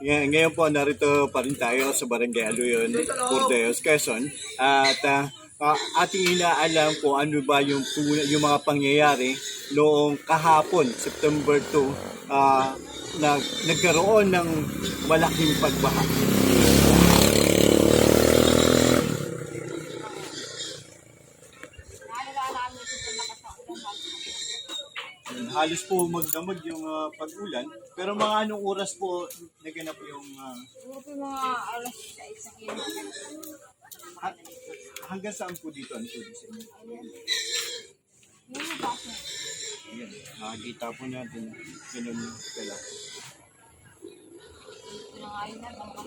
Ngay- Ngayon po, narito pa rin tayo sa Barangay Aluyon, Bordeos, Quezon. At ah, ah, ating inaalam kung ano ba yung, yung mga pangyayari noong kahapon, September 2, ah, na, nagkaroon ng malaking pagbaha. Halos po magdamag yung ah, pag-ulan. Pero mga anong oras po naganap yung ah, Siguro po yung mga alas 6 na kilo. ha- hanggang saan po dito ang tubig sa inyo? Yung baso. Ayan, nakikita po natin ganun. Mga ayun na, mga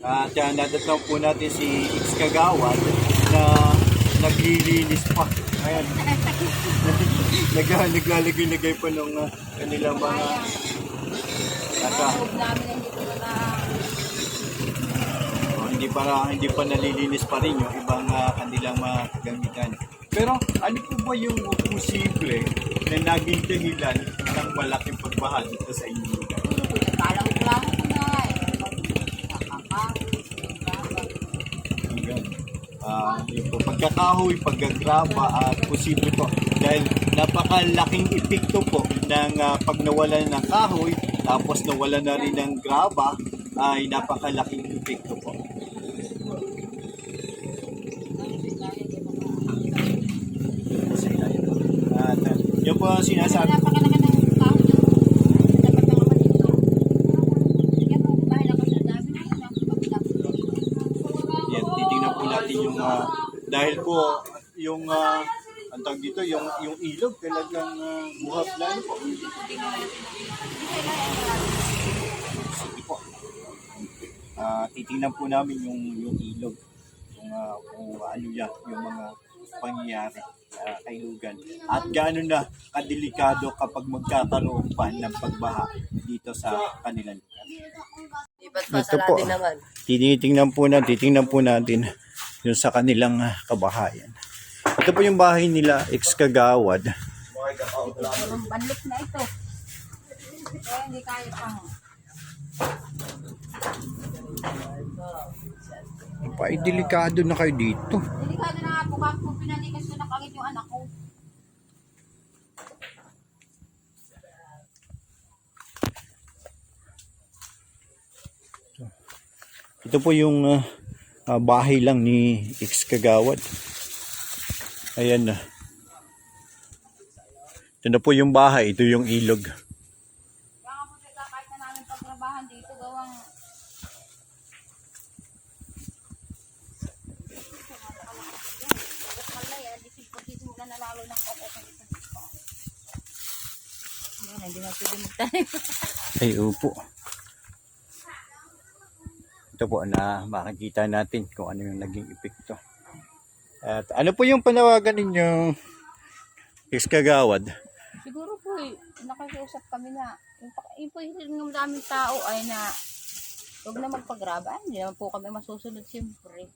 At uh, nadatnaw po natin si X Kagawad na naglilinis pa. Ayan. Nag naglalagay-lagay pa ng ah, kanilang mga na oh, hindi pa hindi pa nalilinis pa rin yung ibang ah, kanilang mga kagamitan. Pero ano po ba yung posible na naging dahilan ng malaking pagbaha dito sa inyong lugar? Siguro po, nagkalang ko lang ako na eh. Nakakahoy, nagkakahoy. Hanggang yung po, pagkakahoy, paggagraba at posible po dahil napakalaking epekto po ng ah, pag nawalan ng kahoy tapos nawala na rin ng graba ay napakalaking epekto po. At ah, yun po sinasabi ng kahoy yung dapat mga kapatid ko. Yan po, bahay lang ako sa dami na yun. Ang kapatid Yan, titingnan po natin yung ah, dahil po yung uh, ang tawag dito, yung yung ilog talagang uh, buhat lalo po. Sige po. Ah, titingnan po namin yung yung ilog. Kung, ah, kung ano yan, yung mga pangyayari uh, kay Lugan. At gaano na kadelikado kapag magkakaroon pa ng pagbaha dito sa kanilang lugar. Iba't po. din naman. Tinitingnan po natin, titingnan po natin yung sa kanilang ah, kabahayan. Ito po yung bahay nila, ex-kagawad. Ang banlik na ito. Kaya hindi kaya. Pa, delikado na kayo dito. Delikado na nga po kako pinalikas ko na kagad yung anak ko. Ito po yung ah, ah, bahay lang ni ex-kagawad. Ayan na. Ito na po yung bahay, ito yung ilog. Nga po sila kahit na namin pagtrabahan dito gawang Sisimula na lalo ng kokok ng isang dito. Yan, hindi na pwede magtanim. Ay, upo. Ito po na makikita natin kung ano yung naging epekto. At ano po yung panawagan ninyo ex-kagawad? Siguro po eh, nakikiusap kami na yung, po yung ng daming tao ay na huwag na magpagraba. Hindi naman po kami masusunod siyempre.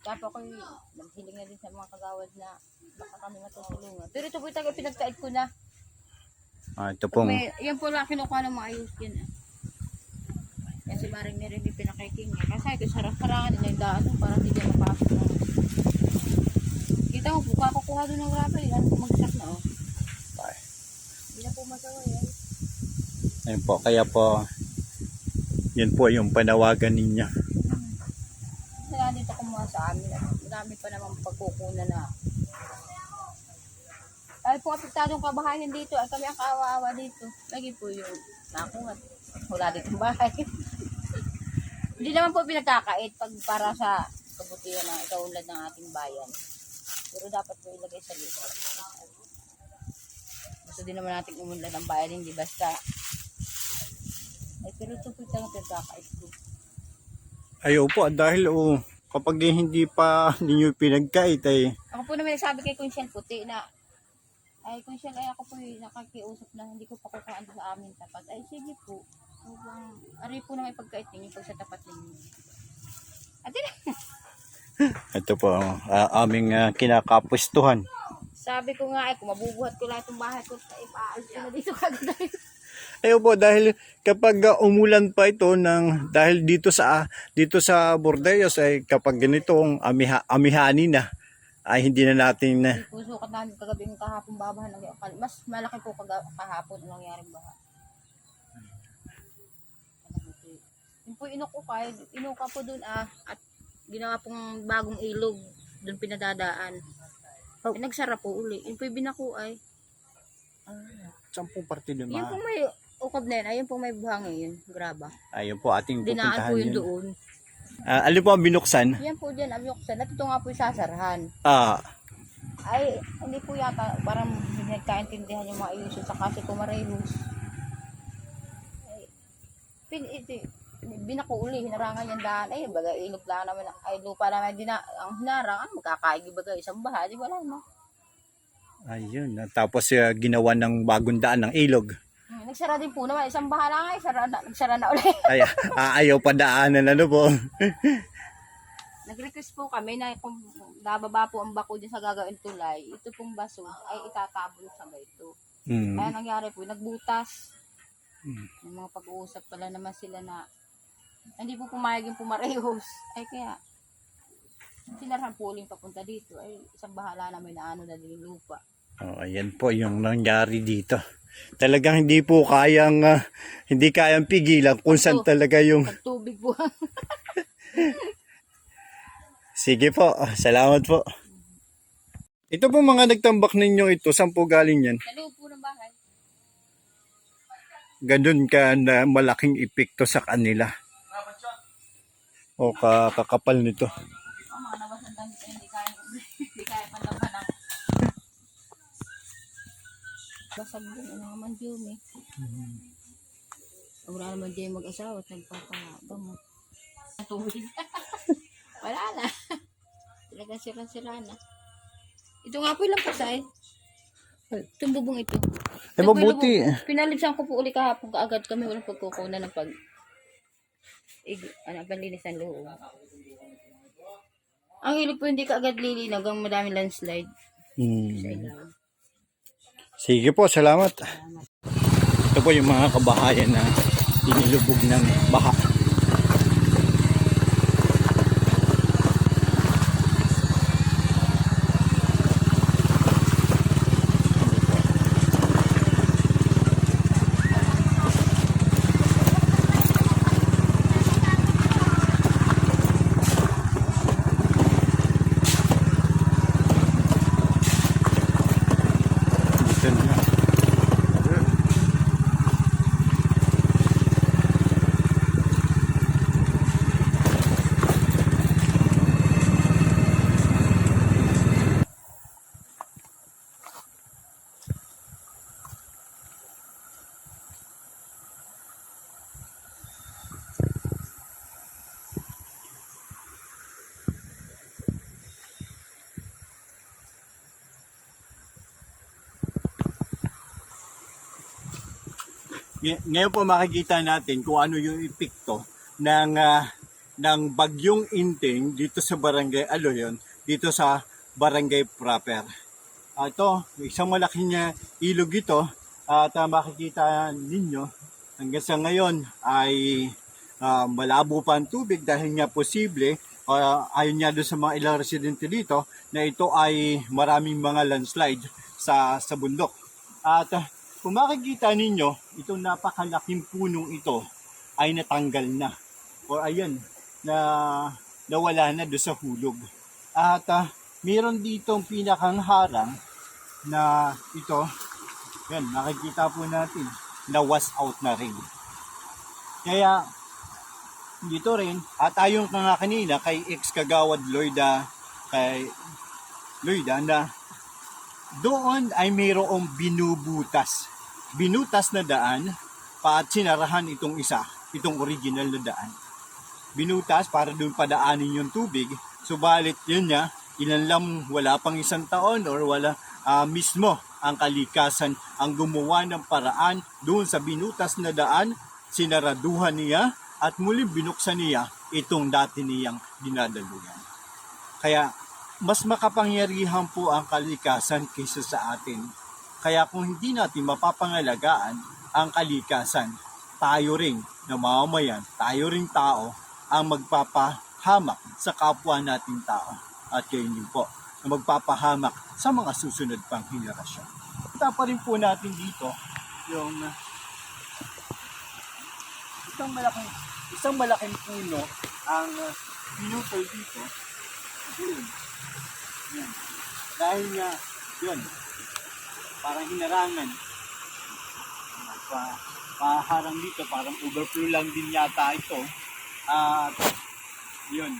Kaya po ako naghiling na din sa mga kagawad na baka kami matutulungan. Pero ito po yung taga pinagkait ko na. Ah, ito pong May, yan po lang kinukuha ng maayos yun. ah. Yan si Maring Mary may pinakaiking niya. Kasi ko sarap-sarangan din yung daan para hindi niya mapasok. na. Kita mo po, kakukuha doon ng rapa yun. Ano po magsak na oh. Ay. Hindi na po masawa yan. Ayun po, kaya po yan po yung panawagan ninyo. Kaya dito kumuha sa amin. ano, Marami pa naman pagkukunan na. Ay po, apektadong kabahayan dito. Ay kami ang kawawa dito. Lagi po yung nakuha. Wala dito bahay. Hindi naman po pinagkakait pag para sa kabutihan ng ikaunlad ng ating bayan. Pero dapat po ilagay sa lugar. Gusto din naman natin umunlad ng bayan, hindi basta. Ay, pero ito po talagang pinagkakait ko. Ayo po, dahil oh, kapag hindi pa ninyo pinagkait ay Ako po naman nagsabi kay Kunsyel Puti na ay Kunsyel ay ako po yung nakakiusap na hindi ko pa kukuhaan sa amin tapat. Ay sige po. Hanggang, ari po na may pagkait ninyo pag sa tapat ninyo. At yun, ito po ah, aming ah, kinakapwestuhan. Sabi ko nga, eh, kung mabubuhat ko lang itong bahay ko, eh, paalis ko na dito kagad. Ayun po dahil kapag uh, umulan pa ito ng dahil dito sa dito sa Bordeos ay kapag ganitong amiha, amihani na ay hindi na natin na Pusukat namin kagabi ng kahapon babahan ng. Mas malaki po kahapon ang nangyaring baha. Yung po inukukay, inuka po dun ah, at ginawa pong bagong ilog dun pinadadaan. Oh. Eh, nagsara po uli. Yung po yung binakuay. sampung parte doon Yung po may ukab na yun, ayun po may buhangin yun, graba. Ayun po ating Dinaan pupuntahan po yun yun. doon. Ah, alin po ang binuksan? Yan po dyan, amyoksan. At ito nga po yung sasarahan. Ah, Ay, hindi po yata, parang hindi nagkaintindihan yung mga ilusyon sa kasi kumarehos. Ay, pin, iti, binako uli, hinarangan yung daan. Ay, baga ilog lang naman, ay lupa naman, dina, ang hinarang, ano, magkakaigi baga isang baha, di wala na. ayun. Tapos uh, ginawa ng bagong daan ng ilog. Hmm, Nagsara din po naman, isang baha lang ay, sara na, nagsara na uli. Ay, ah, ayaw pa daanan ano po. Nag-request po kami na kung bababa po ang bako dyan sa gagawin tulay, ito pong baso ay itatabon sa ito. Hmm. Kaya nangyari po, nagbutas. Hmm. Yung mga pag-uusap pala naman sila na hindi po pumayag yung pumarehos. Ay kaya, sinarhan po uling papunta dito. Ay isang bahala namin na ano na din lupa. Oh, ayan po yung nangyari dito. Talagang hindi po kayang ah, hindi kayang pigilan kung saan talaga yung tubig po. Sige po, ah, salamat po. Ito po mga nagtambak ninyo ito, saan po galing yan? Sa loob po ng bahay. Ganun ka na malaking epekto sa kanila. Kaya panlaban ng basag din ano naman yun eh. Wala naman dyan mag-asawa at nagpapagamot. Ang tubig. Wala na. Talagang sira-sira na. Ito nga po lang po sa Itong bubong ito. Ay, mabuti. Pinalibsan ko po uli kahapon kaagad kami walang pagkukunan ng pag ano, panlinis ng loob. Ang ilog po hindi kaagad lilinaw hanggang madaming landslide sa Hmm. ilalim. Sige po, salamat. Ito po yung mga kabahayan na inilubog ng baha. Ngay- Ngayon po makikita natin kung ano yung epekto ng ah, ng bagyong inting dito sa Barangay Aloyon, dito sa Barangay proper. Ah, ito, isang malaking ah, ilog ito at ah, makikita ninyo hanggang sa ngayon ay ah, malabo pa ang tubig dahil nga posible uh, ayon nga doon sa mga ilang residente dito na ito ay maraming mga landslide sa sa bundok. At ah, kung makikita ninyo, itong napakalaking punong ito ay natanggal na. O ayan, na nawala na doon sa hulog. At ah, mayroon ditong pinakang harang na ito, yan, nakikita po natin, na was out na rin. Kaya, dito rin, at ayon ka nga kanina kay ex-kagawad Lloyda, kay Lloyda na doon ay mayroong binubutas. Binutas na daan pa at sinarahan itong isa, itong original na daan. Binutas para doon padaanin yung tubig. Subalit yun niya, ilan lang wala pang isang taon or wala ah, mismo ang kalikasan ang gumawa ng paraan doon sa binutas na daan, sinaraduhan niya at muling binuksan niya itong dati niyang dinadaluyan. Kaya mas makapangyarihan po ang kalikasan kaysa sa atin. Kaya kung hindi natin mapapangalagaan ang kalikasan, tayo rin na mamamayan, tayo rin tao ang magpapahamak sa kapwa nating tao. At kayo din po na magpapahamak sa mga susunod pang henerasyon. Kita pa rin po natin dito yung isang malaking isang malaking puno ang uh, pinutol dito. Yun. Yan. Dahil nga, yun, parang hinarangan. Pa, paharang dito, parang overflow lang din yata ito. At, yun,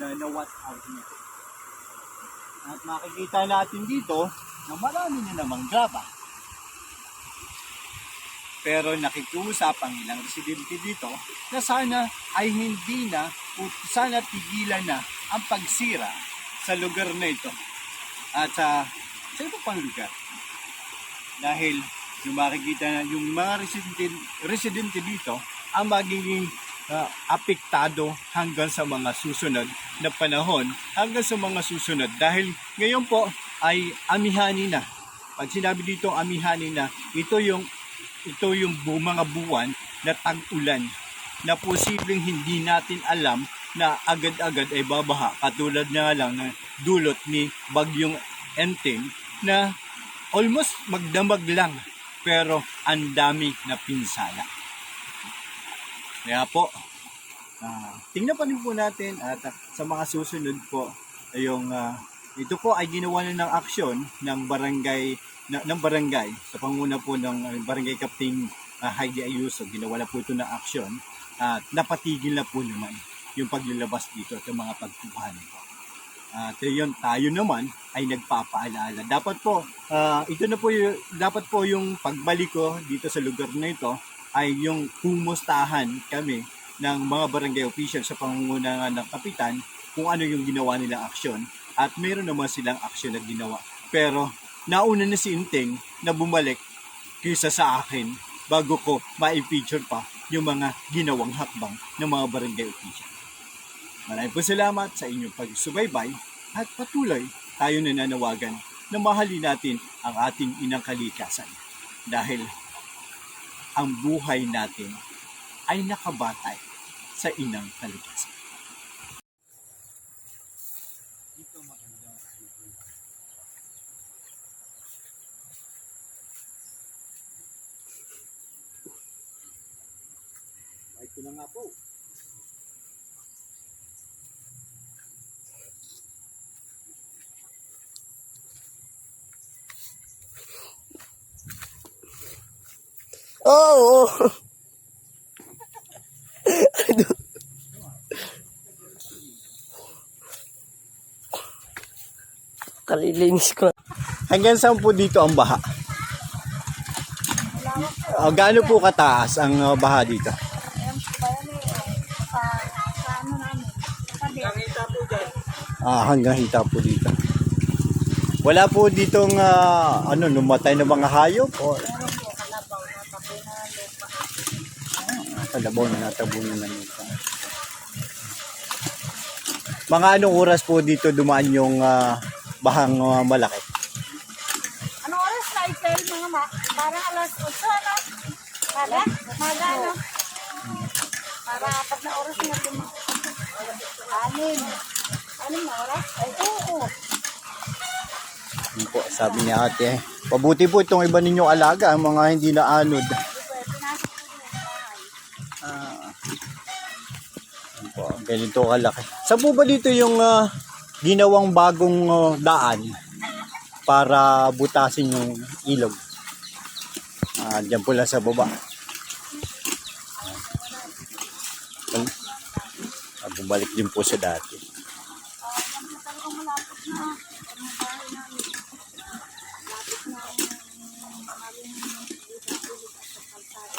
na, na what out niya. At makikita natin dito na marami na namang graba. Pero nakikiusap ang ilang residente dito na sana ay hindi na o sana tigilan na ang pagsira sa lugar na ito at sa, sa iba pang lugar. Dahil yung makikita na yung mga residente, residente dito ang magiging ah, apektado hanggang sa mga susunod na panahon, hanggang sa mga susunod. Dahil ngayon po ay amihani na. Pag sinabi dito amihani na, ito yung ito yung bu- mga buwan na tag-ulan na posibleng hindi natin alam na agad-agad ay babaha katulad na lang na dulot ni bagyong Entim na almost magdamag lang pero ang dami na pinsala. Kaya po, ah, tingnan pa rin po natin at ah, sa mga susunod po yung ah, ito po ay ginawa na ng aksyon ng barangay na, ng barangay sa panguna po ng barangay captain ah, Heidi Ayuso ginawa na po ito ng aksyon at napatigil na po naman yung paglalabas dito at yung mga pagkuhan po. At yun, tayo naman ay nagpapaalala. Dapat po, ah, ito na po yung, dapat po yung pagbalik ko dito sa lugar na ito ay yung kumustahan kami ng mga barangay officials sa pangunguna ng kapitan kung ano yung ginawa nilang aksyon at meron naman silang aksyon na ginawa. Pero nauna na si Inting na bumalik kaysa sa akin bago ko ma-feature pa yung mga ginawang hakbang ng mga barangay officials. Maraming po salamat sa inyong pagsubaybay at patuloy tayo nananawagan na mahalin natin ang ating inang kalikasan dahil ang buhay natin ay nakabatay sa inang kalikasan. Ito na nga po. Oo. Oh, Kalilinis ko. Hanggang saan po dito ang baha? Uh, gaano po kataas ang uh, baha dito? Ah, hanggang hita po dito. Wala po ditong ah, ano, numatay na mga hayop o kalabaw na na na natabunan ng lupa. Mga anong oras po dito dumaan yung ah, bahang ah, malaki? Anong oras na April mga ma? Parang alas 8 ano? Maga? Maga ano? Para apat na oras na din. Anim. Anim na oras? Ay, oo. Yun po, sabi ni ate. Pabuti po itong iba ninyong alaga, ang mga hindi na anod. Ah. Yun po, ganito kalaki. Saan po ba dito yung ah, ginawang bagong daan para butasin yung ilog? Ah, diyan po lang sa baba. Ah, bumalik din po sa dati. Ah, yan po talagang malapit na. Ang bahay namin. Malapit na ang maraming ilog at sa kalsada.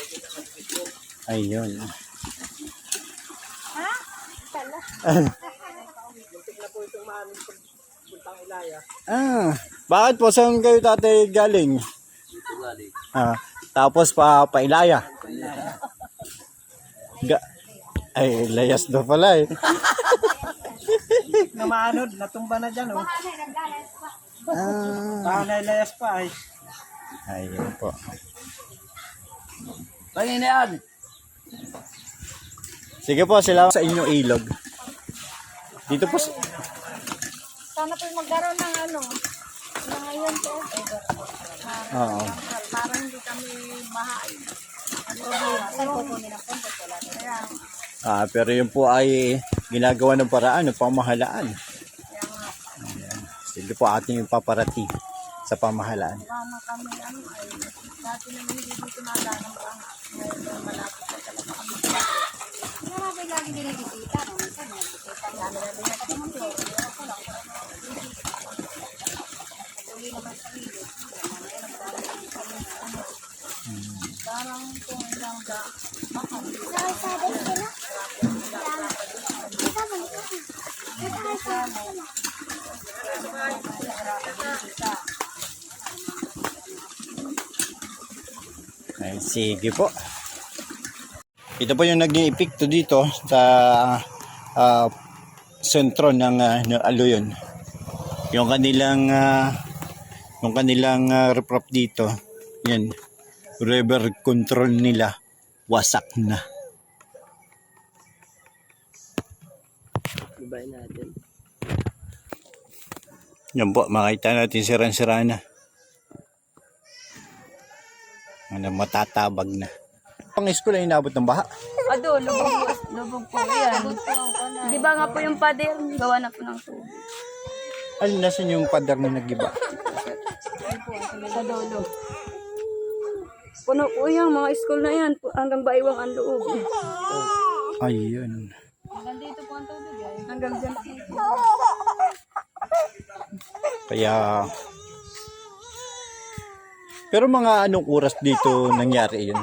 Ayun. Ha? Pala. Ah, bakit po saan kayo tatay galing? Ah, tapos pa pailaya. Ga ay, layas daw pala eh. na maanod, natumba na dyan, oh. Ah, Tanay layas pa, ay. ayun po. Pangin na yan. Sige po, salamat sa inyong ilog. Dito po, Sana po magkaroon ng ano, na ngayon po. oo. Para hindi kami mahain. Ano? Wala. Ah, pero yun po ay ginagawa ng paraan ng pamahalaan. Ayan. Sige po ating ipaparati sa pamahalaan. mama kami ano ay dati naman hindi dito nadaan ng banga. Ngayon malapit na talaga kami. Marami lagi binibisita. Minsan binibisita. Dami na din na kasi mga pero. Ako lang. Tuloy naman sa iyo. Parang kung ilang da. Baka. Ay, sige po. Ito po yung naging epekto dito sa ah, sentro ng, uh, ng Aluyon. Yung kanilang ah, yung kanilang uh, reprop dito, yan, river control nila, wasak na. Ibay natin. Yan po, makita natin siran-sira na. Ano, matatabag na. Pang school ay inabot ng baha. Ado, lubog, lubog po yan. Di ba nga po yung pader, gawa na po ng tubig. Alin nasan yung padar na nagiba? Sa dolo. Puno po yan, mga school na yan. pu- Hanggang baiwang ang loob. Ayun. Hanggang dito po ang tubig ay. Hanggang dyan. Kaya Pero mga anong oras dito nangyari yun?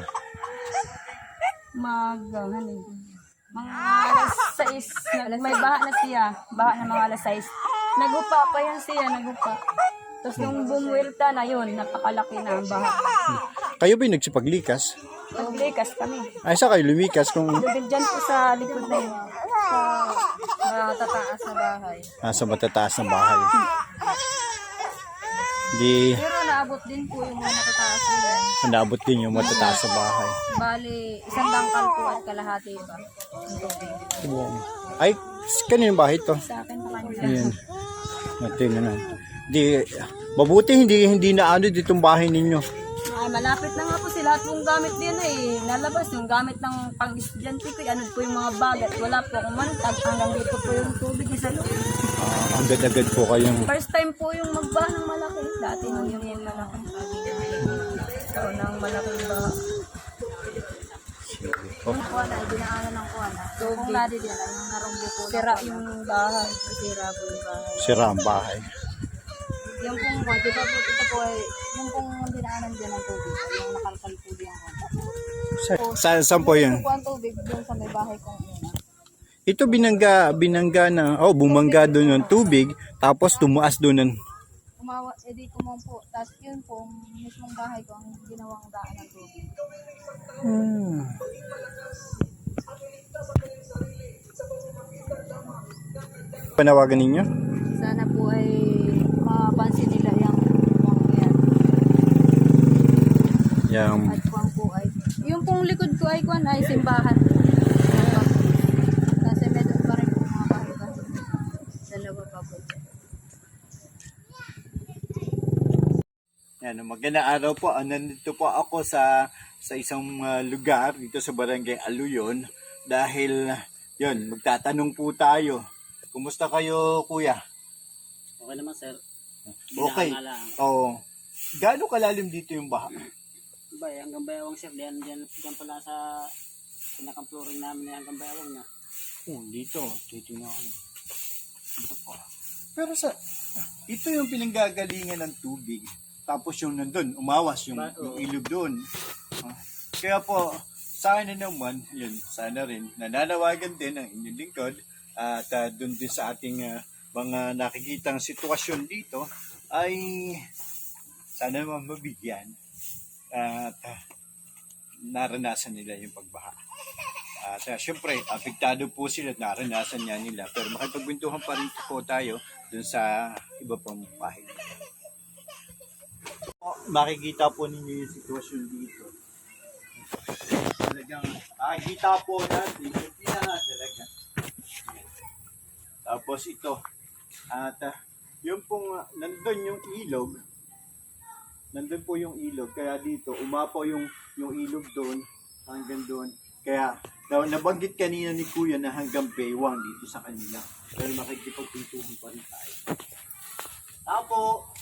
Mag, ano eh. Mga alas 6, nag, may baha na siya. Baha na mga alas 6. Nagupa pa yan siya, nagupa. Tapos nung bumuwilta na yun, napakalaki na ang baha. Kayo ba yung nagsipaglikas? Naglikas kami. Ay, sa kayo lumikas kung Dahil dyan po sa likod na yun. Matataas na bahay. nasa matataas na bahay. Di Pero naabot din po yung mga matataas yan. naabot din yung matataas na bahay. Bali, isang dangkal po at kalahati ba? Tubig. Ay, kanino yung bahay to? Sa akin pa kanila. Ayan. Na Di, mabuti hindi hindi na ano ditong bahay ninyo. Ay, malapit na nga po sila. Lahat pong gamit din eh. Nalabas yung gamit ng pang-estudyante ko. Ano po yung mga bagat. Wala po akong manutag. Hanggang dito po yung tubig sa loob. Ah, agad-agad po kayong First time po yung magbaha ng malaki. Dati nung yung yung malaki. So, ng malaking baha. Yung kuwan ay dinaanan ng kuwan. Kung nadi din ay yung narumbo po. Sira yung bahay. Sira po yung bahay. sira ang bahay. Yung pong kuwan, di ba po ito po ay yung pong dinaanan din ng tubig. Yung nakalkal po diyan kuwan. Sa, sa, saan po yun? Kuwan tubig doon sa may bahay kong. Ito binangga, binangga na, oh, bumangga doon ng tubig, tapos tumaas doon ng, Umawa, edi kumong po. Tapos yun po, mismong bahay ko ang ginawang daan ng tubig. hmm. Panawagan ninyo? Sana po ay mapansin nila yung yung yan. Yung, At kuwan po ay, yung pong likod ko ay kuwan ay simbahan meron pa rin po mga bahay kasi. Dalawa pa po. Yan, magandang araw po. Ah, Nandito po ako sa sa isang ah, lugar dito sa Barangay Aluyon dahil yun, magtatanong po tayo. Kumusta kayo, kuya? Okay naman, sir. Okay. Oo. Gaano kalalim dito yung baha? Ba, eh, hanggang bayawang, sir. Diyan, diyan, diyan pala sa pinakang flooring namin eh, hanggang bayawang na. Oh, dito. Titingnan ko. Ito po. Pero sa, ito yung pinanggagalingan ng tubig. Tapos yung nandun, umawas yung, Ba- yung oo. ilog doon. Ah, Kaya po, sana naman, yun, sana rin, nananawagan din ang inyong lingkod at uh, doon din sa ating ah, mga nakikitang sitwasyon dito ay sana naman mabigyan at ah, naranasan nila yung pagbaha. At uh, syempre, apektado po sila at naranasan niya nila. Pero makipagkwentuhan pa rin po tayo dun sa iba pang pahig. Makikita po ninyo yung sitwasyon dito. Talagang makikita po natin yung pinaka talaga. Tapos ito. At uh, yung pong uh, nandun yung ilog, nandun po yung ilog. Kaya dito, umapaw yung, yung ilog doon hanggang doon. Kaya na, nabanggit kanina ni Kuya na hanggang baywang dito sa kanila. Pero makikipagpintuhan pa rin tayo. Tapo!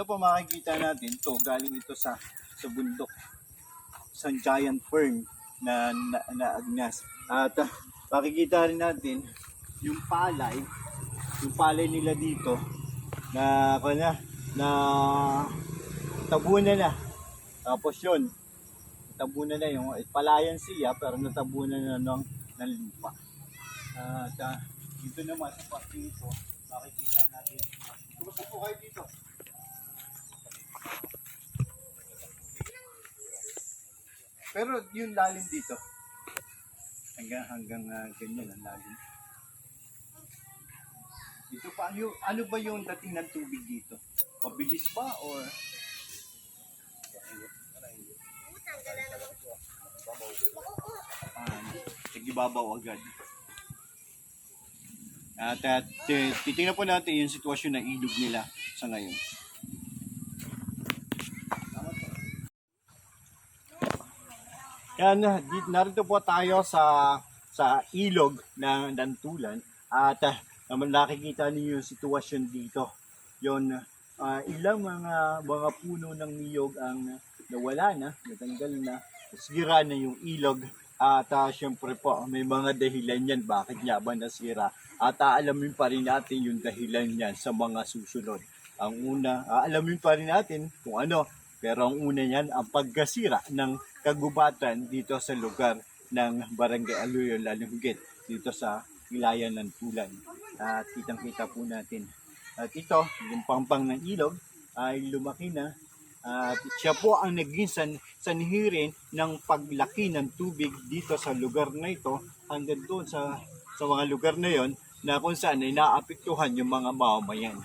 Ito po makikita natin, to galing ito sa sa bundok. Isang giant fern na, na, na agnas. At ah, makikita rin natin yung palay, yung palay nila dito na ako na na tabunan na. Tapos yun, tabunan na yung palayan siya pero natabunan na ng, ng lupa. At ah, dito naman sa parte ito, makikita natin. Kumusta po kayo dito? Pero yung lalim dito, hanggang hanggang ah, ganyan ang lalim. Dito pa, yung, ano ba yung dating ng tubig dito? Mabilis ba or Ah, nagibabaw agad. At, at eh, titingnan po natin yung sitwasyon ng ilog nila sa ngayon. Yan, narito po tayo sa sa ilog ng Dantulan at uh, naman nakikita niyo yung sitwasyon dito. Yon ah, ilang mga mga puno ng niyog ang nawala na, natanggal na, sira na yung ilog at uh, syempre po may mga dahilan yan bakit nga ba nasira at aalamin pa rin natin yung dahilan yan sa mga susunod. Ang una, aalamin pa rin natin kung ano pero ang una niyan, ang pagkasira ng kagubatan dito sa lugar ng Barangay Aluyo, lalong higit dito sa wilayan ng Tulan. At kitang-kita po natin. At ito, yung pampang ng ilog ay lumaki na. At siya po ang naging san, sanhirin ng paglaki ng tubig dito sa lugar na ito hanggang doon sa, sa mga lugar na yon na kung saan ay naapektuhan yung mga mamamayan.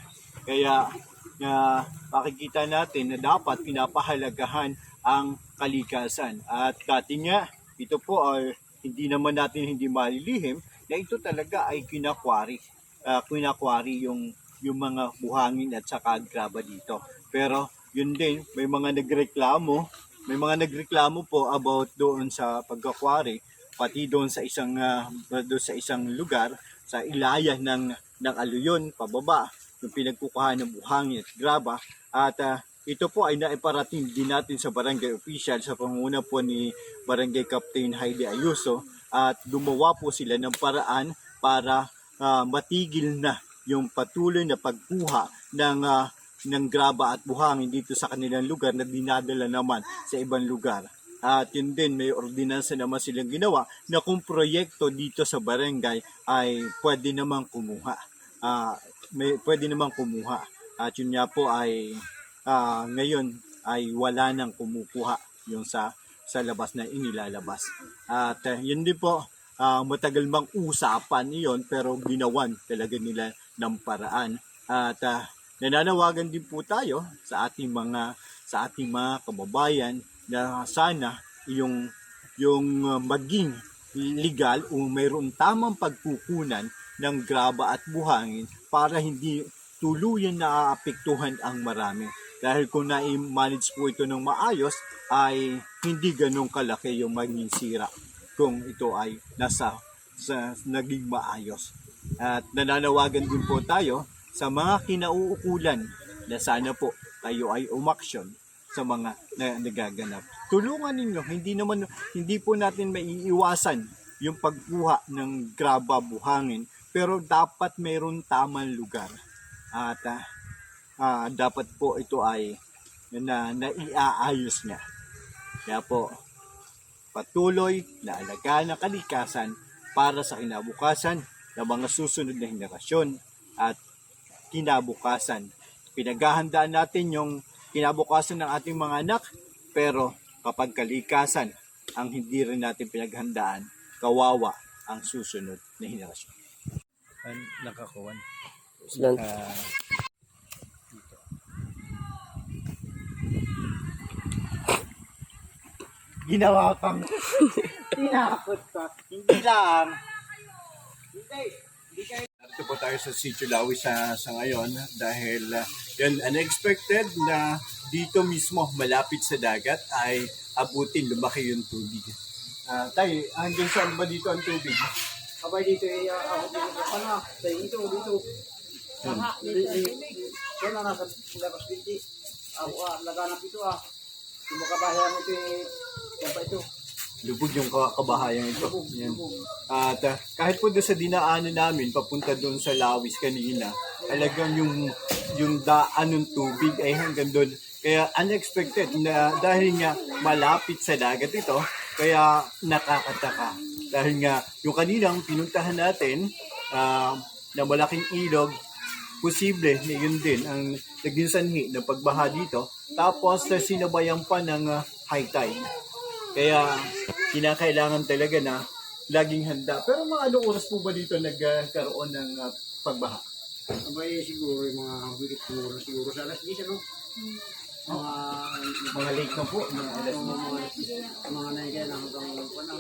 Kaya na makikita natin na dapat pinapahalagahan ang kalikasan. At dati nga, ito po ay hindi naman natin hindi malilihim na ito talaga ay kinakwari. Uh, kinakwari yung, yung mga buhangin at saka graba dito. Pero yun din, may mga nagreklamo, may mga nagreklamo po about doon sa pagkakwari, pati doon sa isang ah, doon sa isang lugar sa ilaya ng ng aluyon pababa yung pinagkukuhan ng buhangin at graba at ah, ito po ay naiparating din natin sa barangay official sa panguna po ni barangay Captain Heidi Ayuso at gumawa po sila ng paraan para ah, matigil na yung patuloy na pagkuha ng ah, ng graba at buhangin dito sa kanilang lugar na dinadala naman sa ibang lugar. At yun din, may ordinansa naman silang ginawa na kung proyekto dito sa barangay ay pwede namang kumuha. Ah, may pwede namang kumuha. At yun nga po ay ah, ngayon ay wala nang kumukuha yung sa sa labas na inilalabas. At eh, yun din po, ah, matagal mang usapan iyon pero ginawan talaga nila ng paraan. At ah, nananawagan din po tayo sa ating mga sa ating mga kababayan na sana yung yung uh, maging legal o mayroon tamang pagkukunan ng graba at buhangin para hindi tuluyan na aapektuhan ang marami. Dahil kung na-manage po ito ng maayos, ay hindi ganong kalaki yung maging sira kung ito ay nasa sa naging maayos. At nananawagan din po tayo sa mga kinauukulan na sana po tayo ay umaksyon sa mga na, nagaganap. Tulungan ninyo, hindi naman hindi po natin maiiwasan yung pagkuha ng graba buhangin, pero dapat mayroon tamang lugar. At ah, ah, dapat po ito ay na naiaayos niya. Kaya po, patuloy na alagaan ang kalikasan para sa kinabukasan ng mga susunod na henerasyon at kinabukasan. Pinaghahandaan natin yung kinabukasan ng ating mga anak. Pero kapag kalikasan ang hindi rin natin pinaghandaan, kawawa ang susunod na henerasyon. An- Nakakuwan. Yan. Ah, Ginawa kang tinakot ka. Hindi lang. Hindi. Hindi kayo. Narito po tayo sa Sitio Lawi sa, sa ngayon dahil uh, yun, unexpected na dito mismo malapit sa dagat ay abutin lumaki yung tubig. Ah, tay, hanggang saan ba dito ang tubig? Abay dito eh, sa ano, dito, dito. Dito. Yan na nasa labas binti. Ako ah, laganap ito ah. Yung makabahayan ito eh, yan pa ito. Lubog yung ka- kabahayang ito. Yan. At ah, kahit po doon sa dinaanan namin, papunta doon sa Lawis kanina, talagang yung, yung daan ng tubig ay hanggang doon. Kaya unexpected na dahil nga malapit sa dagat ito, kaya nakakataka. Dahil nga yung kaninang pinuntahan natin ah, na malaking ilog, posible na yun din ang naging sanhi ng pagbaha dito. Tapos na sinabayan pa ng ah, high tide. Kaya kinakailangan talaga na laging handa. Pero mga anong oras po ba dito nagkaroon ng ah, pagbaha? Abay siguro yung mga higit siguro siguro sa alas 10 ano. Mga Mga late na po, mga alas mga mga mga naigan hanggang ano.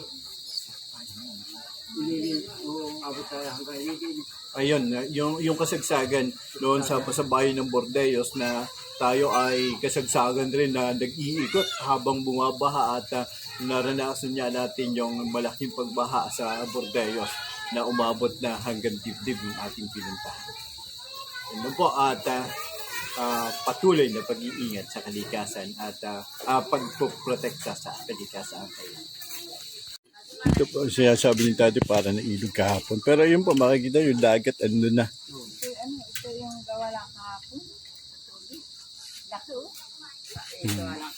Ililin, o abot tayo hanggang ililin. Ayun, yung, yung kasagsagan doon sa, sa bayan ng Bordeos na tayo ay kasagsagan rin na nag-iikot habang bumabaha at ah, naranasan niya natin yung malaking pagbaha sa Bordeos na umabot na hanggang dibdib yung ating pinuntahan. Ano po at ah, ah, patuloy na pag-iingat sa kalikasan at uh, pagpoprotekta sa kalikasan kayo. Ito po siya sabi ni Tati para na ilog kahapon. Pero yun po makikita yung dagat ano na. Ito, ano, ito yung gawa lang kahapon. Laki oh. Ito lang.